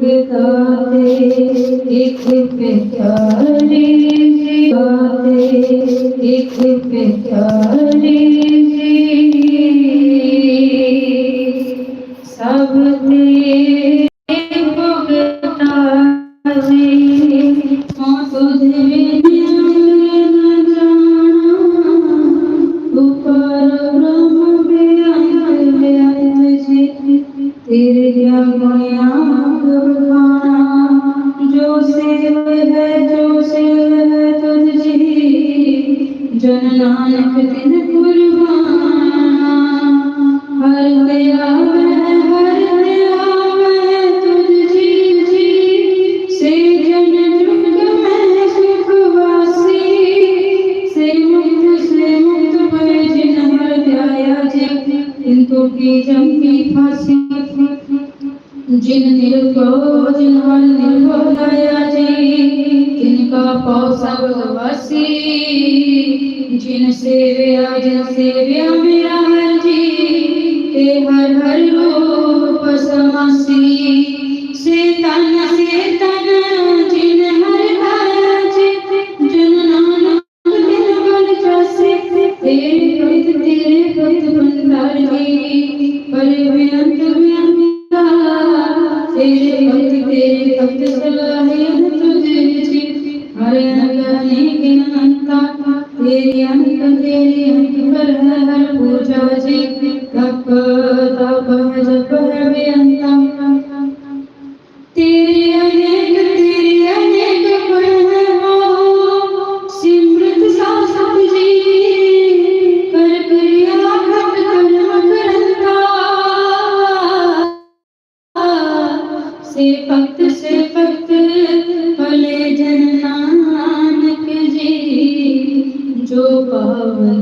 एक दाते एक पितारी जी दाते एक पितारी जी नानक दिन हर दया हर दया जी जी। से जन जुग सुखवासी। से मुक्त से मुक्त भय जिन हर ध्याया जी किंतु की जम फांसी। जिन निर्भो जिन हर निर्भो लाया जी तिनका पाओ सब वासी। जिन सेव्या जिन सेव्या मेरा हर जी ते हर हर रूप समासी से। तन से तेरी हर हर हर पूजवसि तप तप जप हृदयन्तम् तेरे अनेक तेरे अनेक गुण हो सिमृत सासत जी कर क्रिया खट कर्म करंता से पंक्त love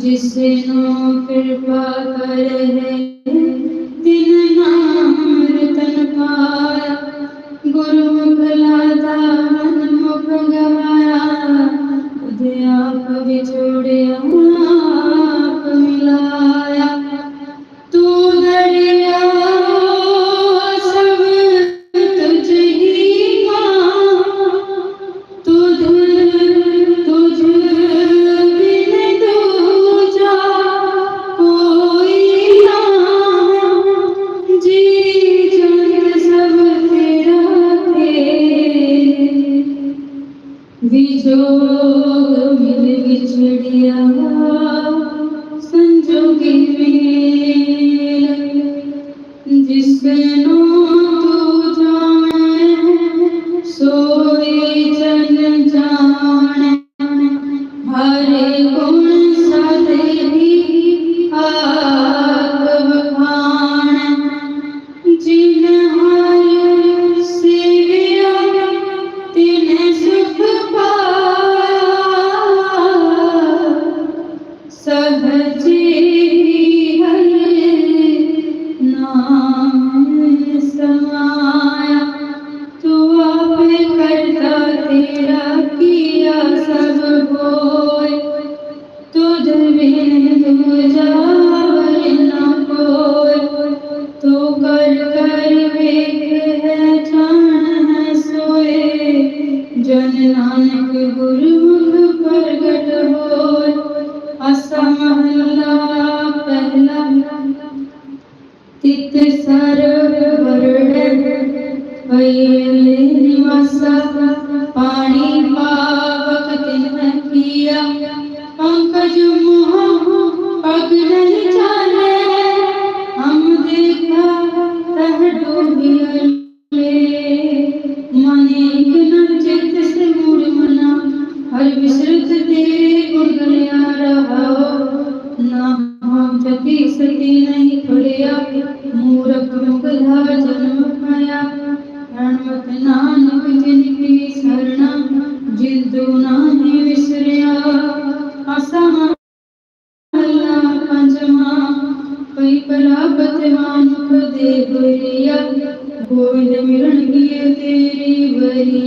जिसनो कृपा कर है तिन नाम रतन पाया गुरुमुख लादा मन मुख गवाया उदया पवि जोड़िया ਜੋਗ ਮਿਲ ਵਿਛੜਿਆ ਸੰਜੋਗੀ ਮੇਲ ਜਿਸ ਨੂੰ ਤੂੰ ਜਾਣੇ, ਸੋਈ ਜਨ ਜਾਣੇ। ਹਰੇ ਗੁਣ ਸਦੇ ਹੀ ਆ। ਜਨ ਨਾਨਕ ਗੁਰੂ ਪ੍ਰਗਟ ਹੋਏ ਅਸਾ ਮਹਲਾ ਪਹਿਲਾ। ਤਿਤ ਸਰਵ ਵਰੜੈ ਭਈ ਲੈ ਨਿਵਾਸ। ਪਾਣੀ ਪਾਵਕ ਤਿਨ ਕੀਆ ਪੰਕਜ ਮੋ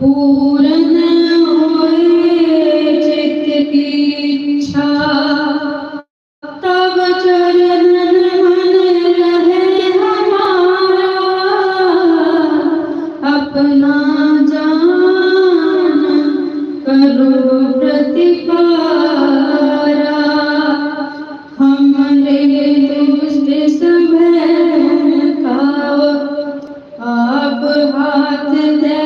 पूरन चित्त इच्छा तव चरण up and down.